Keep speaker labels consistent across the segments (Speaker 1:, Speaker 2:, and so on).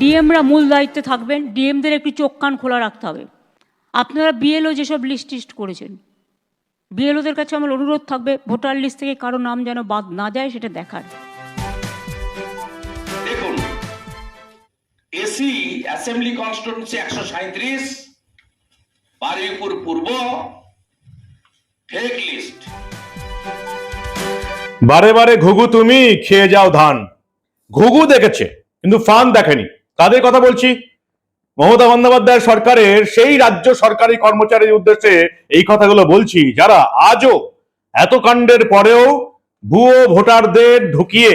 Speaker 1: ডিএমরা মূল দায়িত্বে থাকবেন ডিএমদের একটু চোখ কান খোলা রাখতে হবে। আপনারা বিএলও যেসব লিস্ট টিস্ট করেছেন বিএলওদের কাছে আমার অনুরোধ থাকবে ভোটার লিস্ট থেকে কারও নাম যেন বাদ না যায় সেটা দেখার।
Speaker 2: দেখুন এসি অ্যাসেম্বলি কনস্টিটিউন্সি একশো সাঁত্রিশ বারুইপুর পূর্ব ফেক লিস্ট
Speaker 3: বারে বারে ঘুঘু তুমি খেয়ে যাও ধান। ঘুঘু দেখেছে কিন্তু ফান দেখেনি। কাদের কথা বলছি? মমতা বন্দ্যোপাধ্যায় সরকারের, সেই রাজ্য সরকারি কর্মচারীর উদ্দেশ্যে এই কথাগুলো বলছি, যারা আজও এত কাণ্ডের পরেও ভুয়ো ভোটারদের ঢুকিয়ে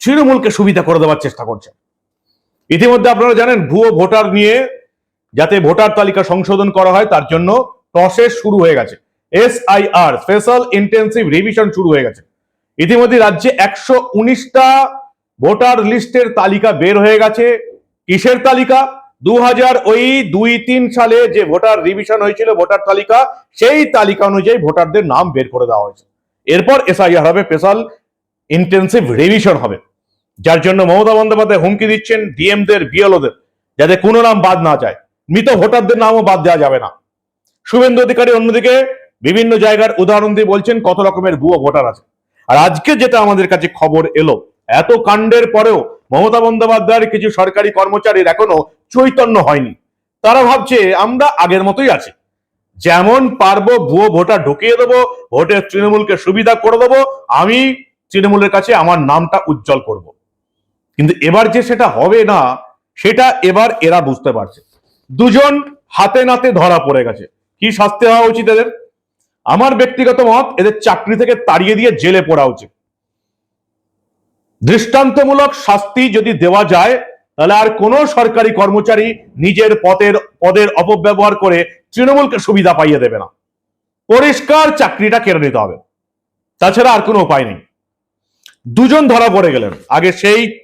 Speaker 3: তৃণমূলকে সুবিধা করে দেওয়ার চেষ্টা করছে। ইতিমধ্যে আপনারা জানেন, ভুয়ো ভোটার নিয়ে যাতে ভোটার তালিকা সংশোধন করা হয়, তার জন্য প্রসেস শুরু হয়ে গেছে। এসআইআর স্পেশাল ইন্টেন্সিভ রিভিশন শুরু হয়ে গেছে। ইতিমধ্যে রাজ্যে একশো উনিশটা ভোটার লিস্টের তালিকা বের হয়ে গেছে। কিসের তালিকা? দু হাজার ওই দুই তিন সালে যে ভোটার রিভিশন হয়েছিল, ভোটার তালিকা, সেই তালিকা অনুযায়ী ভোটারদের নাম বের করে দেওয়া হয়েছে। এরপর এসআইআর হবে স্পেশাল ইন্টেন্সিভ রিভিশন হবে। যার জন্য মমতা বন্দ্যোপাধ্যায় হুমকি দিচ্ছেন ডিএমদের বিএলওদের যাতে কোনো নাম বাদ না যায়। মৃত ভোটারদের নামও বাদ দেওয়া যাবে না। শুভেন্দু অধিকারী অন্যদিকে বিভিন্ন জায়গার উদাহরণ দিয়ে বলছেন, কত রকমের ভুয়ো ভোটার আছে। আর আজকে যেটা আমাদের কাছে খবর এলো এত কাণ্ডের পরেও মমতা বন্দ্যোপাধ্যায়ের কিছু সরকারি কর্মচারীর এখনও চৈতন্য হয়নি। তারা ভাবছে, আমরা আগের মতোই আছি। যেমন পারব ভুয়ো ভোটার ঢুকিয়ে দেবো, ভোটের তৃণমূলকে সুবিধা করে দেবো, আমি তৃণমূলের কাছে আমার নামটা উজ্জ্বল করব। কিন্তু এবার যে সেটা হবে না, সেটা এবার এরা বুঝতে পারছে। দুজন হাতে নাতে ধরা পড়ে গেছে। কি শাস্তি হওয়া উচিত এদের? আমার ব্যক্তিগত মত, এদের চাকরি থেকে তাড়িয়ে দিয়ে জেলে পড়া উচিত। দৃষ্টান্তমূলক শাস্তি যদি দেওয়া যায়, তাহলে আর কোনো সরকারি কর্মচারী নিজের পদের পদের অপব্যবহার করে তৃণমূলকে সুবিধা পাইয়ে দেবে না। পরিষ্কার চাকরিটা কেড়ে নিতে হবে। তাছাড়া আর কোনো উপায় নেই। দুজন ধরা পড়ে গেলেন। আগে সেই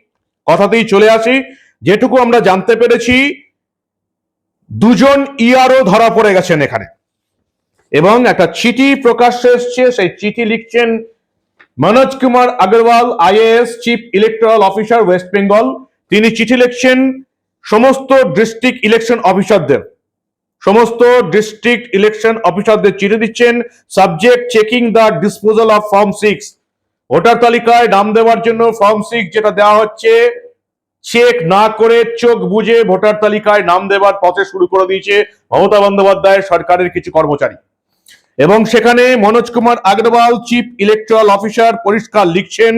Speaker 3: কথাতেই চলে আসি। যেটুকু আমরা জানতে পেরেছি, দুজন ইআরও ধরা পড়ে গেছেন এখানে। এবং একটা চিঠি প্রকাশ্যে এসছে। সেই চিঠি লিখছেন Manoj Kumar Agarwal IAS chief electoral officer West Bengal তিনি চিঠি লিখছেন সমস্ত ডিস্ট্রিক্ট ইলেকশন অফিসারদের সমস্ত ডিস্ট্রিক্ট ইলেকশন অফিসারদের চিঠি দিচ্ছেন। Subject checking the disposal of form six voter তালিকায় নাম দেওয়ার জন্য ফর্ম সিক্স যেটা দেওয়া হচ্ছে চেক না করে চোখ বুঝে ভোটার তালিকায় নাম দেওয়ার পথে শুরু করে দিয়েছে। মমতা বন্দ্যোপাধ্যায়ের সরকারের কিছু কর্মচারী। এবং সেখানে Manoj Kumar Agarwal chief electoral officer পরিষ্কার লিখছেন,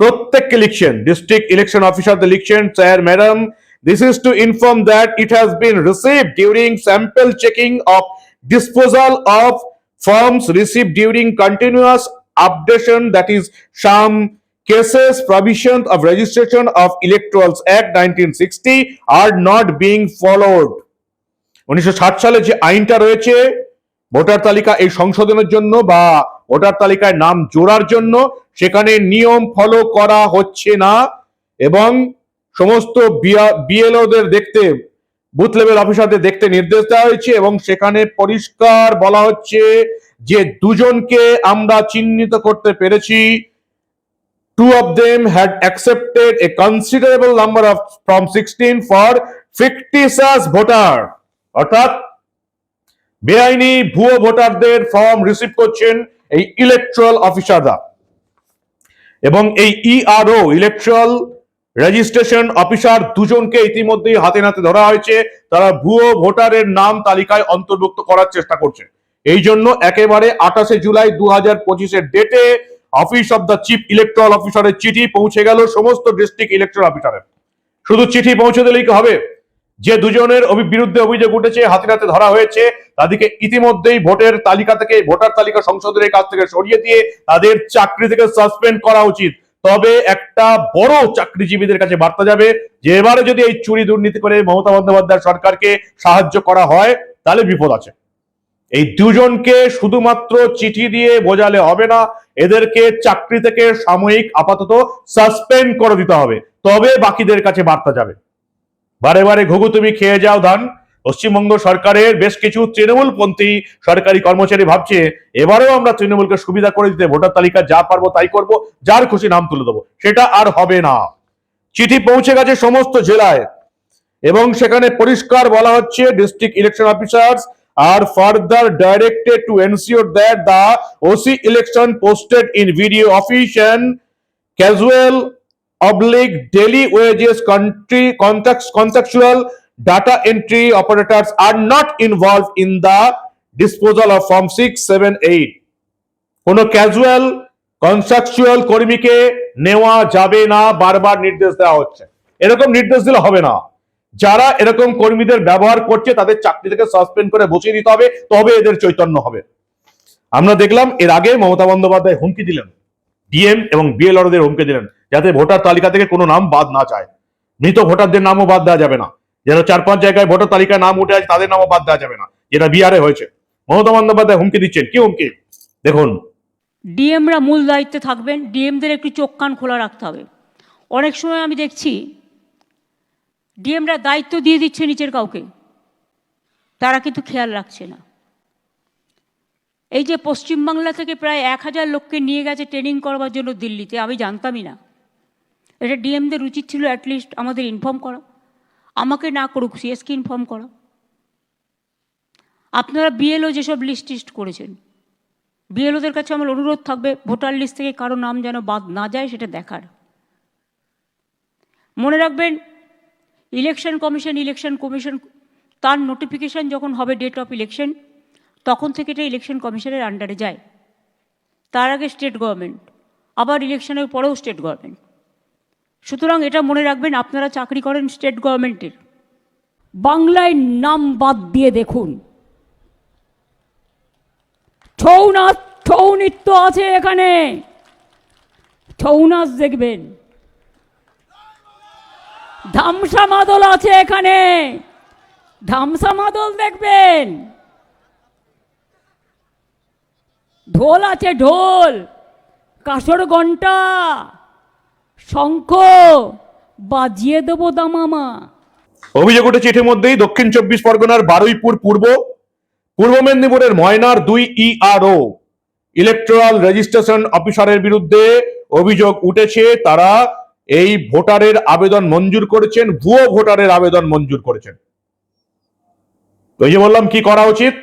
Speaker 3: প্রত্যেককে লিখছেন ডিস্ট্রিক্ট ইলেকশন অফিসারদের লিখছেন sir madam this is to inform that it has been received during sample checking of disposal of forms received during continuous updation, that is, some cases provision of registration of electorals act 1960 are not being followed. উনিশশো সালে যে আইনটা রয়েছে voter তালিকা এই সংশোধনের জন্য বা ভোটার তালিকায় নাম জোড়ার জন্য সেখানে নিয়ম ফলো করা হচ্ছে না এবং সমস্ত বিএলওদের দেখতে বুথ লেভেল অফিসারদের দেখতে নির্দেশ দেওয়া হয়েছে এবং সেখানে পরিষ্কার বলা হচ্ছে যে দুজনকে আমরা চিহ্নিত করতে পেরেছি। Two of them had accepted a considerable number of from sixteen for fictitious voter অর্থাৎ বেআইনি ভুয়ো ভোটারদের ফর্ম রিসিভ করছেন এই ইলেকট্রাল অফিসাররা এবং এই ইআরও ইলেকট্রাল রেজিস্ট্রেশন অফিসার দুজনকে ইতিমধ্যেই হাতে নাতে ধরা হয়েছে। তারা ভুয়ো ভোটারের নাম তালিকায় অন্তর্ভুক্ত করার চেষ্টা করছে। এই জন্য একেবারে আঠাশে জুলাই দু হাজার পঁচিশের ডেটে office of the chief electoral অফিসারের চিঠি পৌঁছে গেল সমস্ত ডিস্ট্রিক্ট ইলেকট্রাল অফিসারের শুধু চিঠি পৌঁছে দিলেই কি হবে? যে দুজনের বিরুদ্ধে অভিযোগ উঠেছে, হাতে ধরা হয়েছে, তাদেরকে ইতিমধ্যেই ভোটের তালিকা থেকে, ভোটার তালিকা সংশোধনের কাছ থেকে সরিয়ে দিয়ে তাদের চাকরি থেকে সাসপেন্ড করা উচিত। তবে একটা বড় চাকরিজীবীদের কাছে বার্তা যাবে যে, এবারে যদি এই চুরি দুর্নীতি করে মমতা বন্দ্যোপাধ্যায় সরকারকে সাহায্য করা হয়, তাহলে বিপদ আছে। এই দুজনকে শুধুমাত্র চিঠি দিয়ে বোঝালে হবে না, এদেরকে চাকরি থেকে সাময়িক আপাতত সাসপেন্ড করে দিতে হবে। তবে বাকিদের কাছে বার্তা যাবে। বারে বারে ঘুঘু তুমি খেয়ে যাও ধান পশ্চিমবঙ্গ সরকারের বেশ কিছু তৃণমূলপন্থী সরকারি কর্মচারী ভাবছে, এবারেও আমরা তৃণমূলকে সুবিধা করে দিতে, ভোটার তালিকা যা পারব তাই করব, যার খুশি নাম তুলে দেবো। সেটা আর হবে না। চিঠি পৌঁছে গেছে সমস্ত জেলায়। এবং সেখানে পরিষ্কার বলা হচ্ছে district election officers are further directed to ensure that the OC election posted in BDO office casual oblique daily wages, country, context, contextual data entry operators are not involved in the disposal of form 6 7 8 কোনো casual contractual কর্মীকে নেওয়া যাবে না, বারবার নির্দেশ দেওয়া হচ্ছে। এরকম নির্দেশ দিলে হবে না। যারা এরকম কর্মীদের ব্যবহার করছে, তাদের চাকরি থেকে সাসপেন্ড করে বসিয়ে দিতে হবে, তবে এদের চৈতন্য হবে। আমরা দেখলাম এর আগে মমতা বন্দ্যোপাধ্যায় হুমকি দিলেন। ডিএম এবং বিএলআরদের হুমকি দিলেন, যাতে ভোটার তালিকা থেকে কোনো নাম বাদ না যায়। মৃত ভোটারদের নামও বাদ দেওয়া যাবে না। যেন চার পাঁচ জায়গায় ভোটার তালিকায় নাম উঠে আছে তাদের নামও বাদ দেওয়া যাবে না, যেটা বিহারে হয়েছে। মমতা বন্দ্যোপাধ্যায় হুমকি দিচ্ছেন। কি হুমকি? দেখুন।
Speaker 1: ডিএমরা মূল দায়িত্বে থাকবেন। ডিএমদের একটু চোখ কান খোলা রাখতে হবে। অনেক সময় আমি দেখছি ডিএমরা দায়িত্ব দিয়ে দিচ্ছে নিচের কাউকে। তারা কিন্তু খেয়াল রাখছে না। এই যে পশ্চিমবাংলা থেকে প্রায় এক হাজার লোককে নিয়ে গেছে ট্রেনিং করবার জন্য দিল্লিতে, আমি জানতামই না। এটা ডিএমদের উচিত ছিল অ্যাটলিস্ট আমাদের ইনফর্ম করা। আমাকে না করুক সিএসকে ইনফর্ম করা। আপনারা বিএলও যেসব লিস্ট টিস্ট করেছেন বিএলওদের কাছে আমার অনুরোধ থাকবে, ভোটার লিস্ট থেকে কারও নাম যেন বাদ না যায় সেটা দেখার। মনে রাখবেন ইলেকশন কমিশন ইলেকশন কমিশন তার নোটিফিকেশন যখন হবে ডেট অফ ইলেকশন তখন থেকে এটা ইলেকশন কমিশনের আন্ডারে যায়। তার আগে স্টেট গভর্নমেন্ট আবার ইলেকশনের পরেও স্টেট গভর্নমেন্ট সুতরাং এটা মনে রাখবেন, আপনারা চাকরি করেন স্টেট গভর্নমেন্টের বাংলায় নাম বাদ দিয়ে দেখুন। ছৌ নাচ ছৌ নৃত্য আছে এখানে। ছৌ নাচ দেখবেন। ধামসা মাদল আছে এখানে। ধামসা মাদল দেখবেন। ঢোল আছে ঢোল, কাসর ঘণ্টা শঙ্খ, বাজিয়ে দেবো দামামা।
Speaker 3: অভিযোগ উঠেছে মধ্যেই দক্ষিণ চব্বিশ পরগনার বারুইপুর পূর্ব পূর্ব মেদিনীপুরের ময়নার দুই ইআরও ইলেকট্রাল রেজিস্ট্রেশন অফিসারের বিরুদ্ধে অভিযোগ উঠেছে। তারা এই ভোটারের আবেদন মঞ্জুর করেছেন, ভুয়ো ভোটারের আবেদন মঞ্জুর করেছেন। যে বললাম, কি করা উচিত?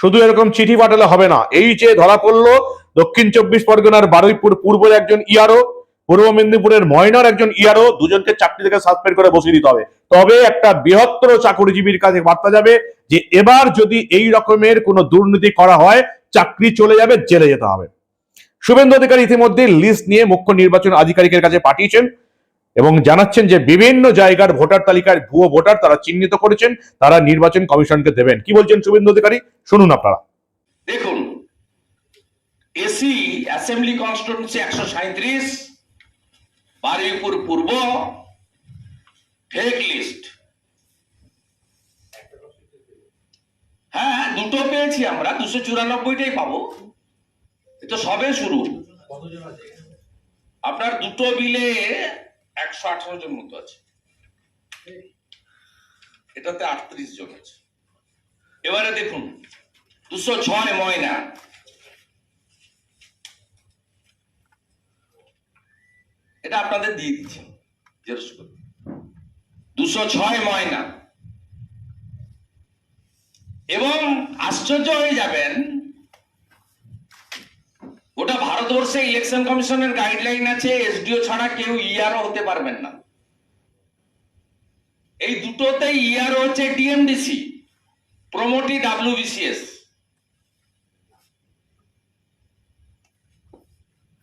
Speaker 3: শুধু এরকম চিঠি পাঠালে হবে না। এই যে ধরা পড়ল, দক্ষিণ চব্বিশ পরগনার বারুইপুর পূর্বের একজন ইআরও পূর্ব মেদিনীপুরের ময়নার একজন ইআরও দুজনকে চাকরি থেকে সাসপেন্ড করে বসিয়ে দিতে হবে। তবে একটা বৃহত্তর চাকরিজীবীর কাছে বার্তা যাবে যে, এবার যদি এই রকমের কোনো দুর্নীতি করা হয়, চাকরি চলে যাবে, জেলে যেতে হবে। শুভেন্দু অধিকারী ইতিমধ্যে লিস্ট নিয়ে মুখ্য নির্বাচন আধিকারিকের কাছে পাঠিয়েছেন। এবং জানাচ্ছেন যে বিভিন্ন জায়গার ভোটার তালিকার ভুয়ো ভোটার তারা চিহ্নিত করেছেন, তারা নির্বাচন কমিশনকে দেবেন। কি বলছেন শুভেন্দু অধিকারী? শুনুন আপনারা।
Speaker 2: দেখুন, এসি অ্যাসেম্বলি কনস্টিটিউন্সি একশো সাঁত্রিশ বারুইপুর পূর্ব, ফেক লিস্ট। হ্যাঁ দুটো পেয়েছি আমরা, দুশো চুরানব্বইটাই পাবো। এ তো সবে শুরু। আপনার দুটো বিলে একশো আঠারো জন মতো আছে। এটাতে আটত্রিশ জন আছে। এবারে দেখুন, দুশো ছয় ময়না। এটা আপনাদের দিয়ে দিচ্ছি দুশো ছয় ময়না। এবং আশ্চর্য হয়ে যাবেন ওটা ভারতবর্ষে ইলেকশন কমিশনের গাইডলাইন আছে এসডিও ছাড়া কেউ ইআরও হতে পারবেন না। এই দুটোতেই ইআরও হচ্ছে DM DC promotee WBCS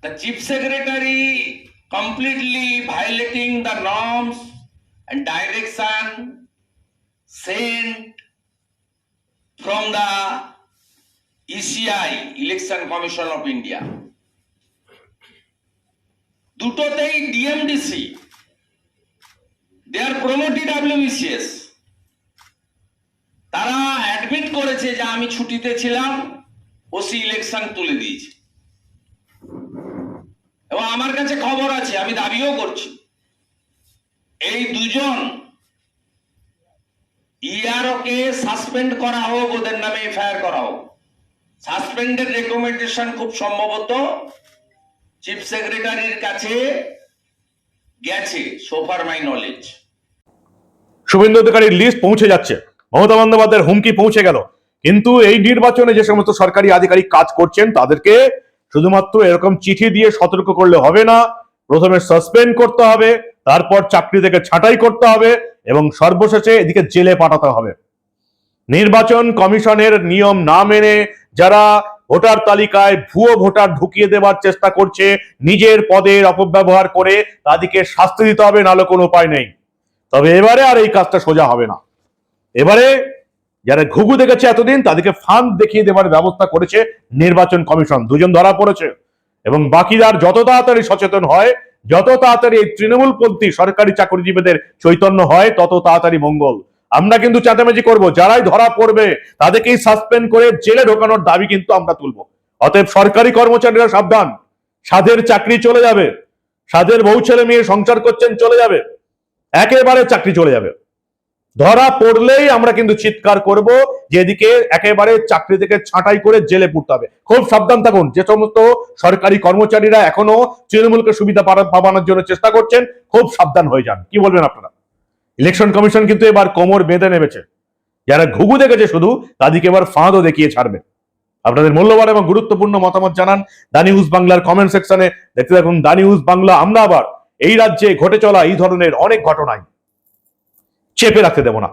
Speaker 2: The chief secretary completely violating the norms and direction sent from the ECI, election commission of India দুটোতেই DMDC they are promotee WBCS তারা অ্যাডমিট করেছে যে আমি ছুটিতে ছিলাম ওসি ইলেকশন তুলে দিয়েছে। এবং আমার কাছে খবর আছে আমি দাবিও করছি। এই দুজন ইআরও কে সাসপেন্ড করা হোক ওদের নামে এফআইআর করা হোক। সাসপেন্ডের রেকমেন্ডেশন খুব সম্ভবত চিফ সেক্রেটারির কাছে গেছে সোফার মাই নলেজ
Speaker 3: শুভেন্দু অধিকারীর লিস্ট পৌঁছে যাচ্ছে। মমতা বন্দ্যোপাধ্যায়ের হুমকি পৌঁছে গেল। কিন্তু এই নির্বাচনে যে সমস্ত সরকারি আধিকারিক কাজ করছেন, তাদেরকে শুধুমাত্র এরকম চিঠি দিয়ে সতর্ক করলে হবে না। প্রথমে সাসপেন্ড করতে হবে, তারপর চাকরি থেকে ছাঁটাই করতে হবে এবং সর্বশেষে এদিকে জেলে পাঠাতে হবে। নির্বাচন কমিশনের নিয়ম না মেনে যারা ভোটার তালিকায় ভুয়ো ভোটার ঢুকিয়ে দেওয়ার চেষ্টা করছে, নিজের পদের অপব্যবহার করে তাদেরকে শাস্তি দিতে হবে, নাহলে কোনো উপায় নেই। তবে এবারে আর এই কাজটা সোজা হবে না। এবারে যারা ঘুঘু দেখেছে এতদিন, তাদেরকে ফান্ড দেখিয়ে দেওয়ার ব্যবস্থা করেছে নির্বাচন কমিশন। দুজন ধরা পড়েছে। এবং বাকিরা যত তাড়াতাড়ি সচেতন হয়, যত তাড়াতাড়ি এই তৃণমূলপন্থী সরকারি চাকরিজীবীদের চৈতন্য হয়, তত তাড়াতাড়ি মঙ্গল। আমরা কিন্তু চাঁদামেজি করব, যারাই ধরা পড়বে তাদেরকেই সাসপেন্ড করে জেলে ঢোকানোর দাবি কিন্তু আমরা তুলব। অতএব সরকারি কর্মচারীরা সাবধান, সাধের চাকরি চলে যাবে, সাধের বউ ছেলে মেয়ে সংসার করছেন চলে যাবে, একেবারে চাকরি চলে যাবে। ধরা পড়লেই আমরা কিন্তু চিৎকার করব যেদিকে একেবারে চাকরি থেকে ছাঁটাই করে জেলে পুরতে হবে। খুব সাবধান থাকুন, যে সমস্ত সরকারি কর্মচারীরা এখনও তৃণমূলকে সুবিধা পাবানোর জন্য চেষ্টা করছেন, খুব সাবধান হয়ে যান। কি বলবেন আপনারা? ইলেকশন কমিশন কিন্তু এবার কোমর বেঁধে নেমেছে। যারা ঘুঘু দেখেছে শুধু, তাদেরকে এবার ফাঁদও দেখিয়ে ছাড়বে। আপনাদের মূল্যবান এবং গুরুত্বপূর্ণ মতামত জানান দা নিউজ বাংলার কমেন্ট সেকশনে। দেখতে দেখুন দা নিউজ বাংলা, আমরা আবার এই রাজ্যে ঘটে চলা এই ধরনের অনেক ঘটনায় চেপে রাখতে দেব না।